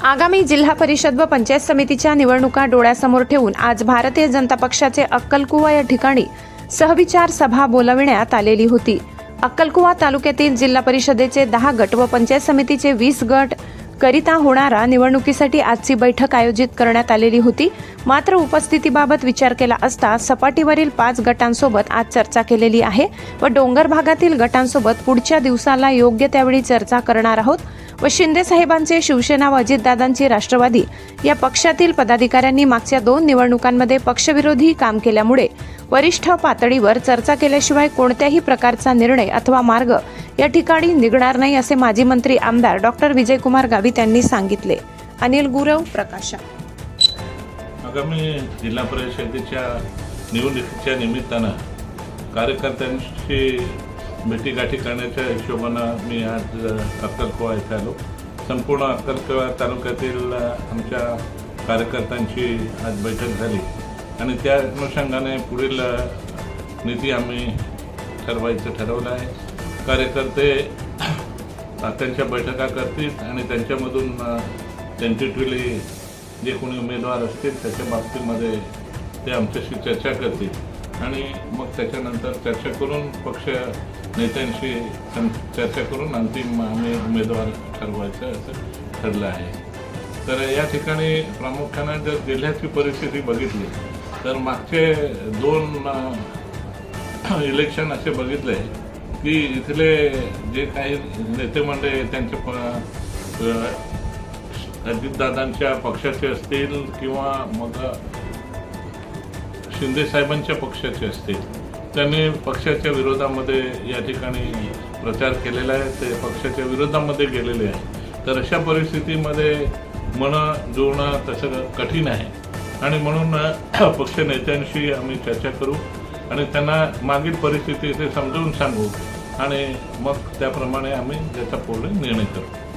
आगामी जिल्हा परिषद व पंचायत समितीच्या निवडणुका डोळ्यासमोर ठेवून आज भारतीय जनता पक्षाचे अक्कलकुवा या ठिकाणी सहविचार सभा बोलाविण्यात आलेली होती. अक्कलकुवा तालुक्यातील जिल्हा परिषदेचे दहा गट व पंचायत समितीचे वीस गट करिता होणारा निवडणुकीसाठी आजची बैठक आयोजित करण्यात आलेली होती. मात्र उपस्थितीबाबत विचार केला असता सपाटीवरील पाच गटांसोबत आज चर्चा केलेली आहे व डोंगर भागातील गटांसोबत पुढच्या दिवसाला योग्य त्यावेळी चर्चा करणार आहोत. व शिंदे साहेबांचे शिवसेना व अजितदादांची राष्ट्रवादी. या पक्षातील पदाधिकाऱ्यांनी मागच्या दोन निवडणुकांमध्ये पक्षविरोधी काम केल्यामुळे वरिष्ठ पातळीवर चर्चा केल्याशिवाय कोणत्याही प्रकारचा निर्णय अथवा मार्ग या ठिकाणी निघणार नाही असे माजी मंत्री आमदार डॉक्टर विजयकुमार गावित यांनी सांगितले. अनिल गुरव प्रकाशा. आगामी जिल्हा परिषदेच्या निवडणुकीच्या निमित्तानं कार्यकर्त्यांशी भेटीगाठी करण्याच्या हिशोबानं मी आज अक्कलकोवा येथे आलो. संपूर्ण अक्कलकोवा तालुक्यातील आमच्या कार्यकर्त्यांची आज बैठक झाली. आणि त्या अनुषंगाने पुढील निधी नीती आम्ही ठरवायचं ठरवलं आहे. कार्यकर्ते त्यांच्या बैठका करतील आणि त्यांच्यामधून टेंटेटिव्हली जे कोणी उमेदवार असतील त्याच्या बाबतीमध्ये ते आमच्याशी चर्चा करतील. आणि मग त्याच्यानंतर चर्चा करून पक्ष नेत्यांशी चर्चा करून अंतिम आम्ही उमेदवार ठरवायचं असं ठरलं आहे. तर या ठिकाणी प्रामुख्यानं जर जिल्ह्याची परिस्थिती बघितली तर मागचे दोन इलेक्शन असे बघितले की इथले जे काही नेते मंडळी प- अजितदादांच्या पक्षाचे असतील किंवा मग शिंदे साहेबांच्या पक्षाचे असतील त्यांनी पक्षाच्या विरोधामध्ये या ठिकाणी प्रचार केलेला आहे ते पक्षाच्या विरोधामध्ये गेलेले आहे. तर अशा परिस्थितीमध्ये मन जुळणं तसं कठीण आहे. आणि म्हणून पक्ष नेत्यांशी आम्ही चर्चा करू आणि त्यांना मागील परिस्थिती ते समजावून सांगू. आणि मग त्याप्रमाणे आम्ही त्याचा पुढे निर्णय करू.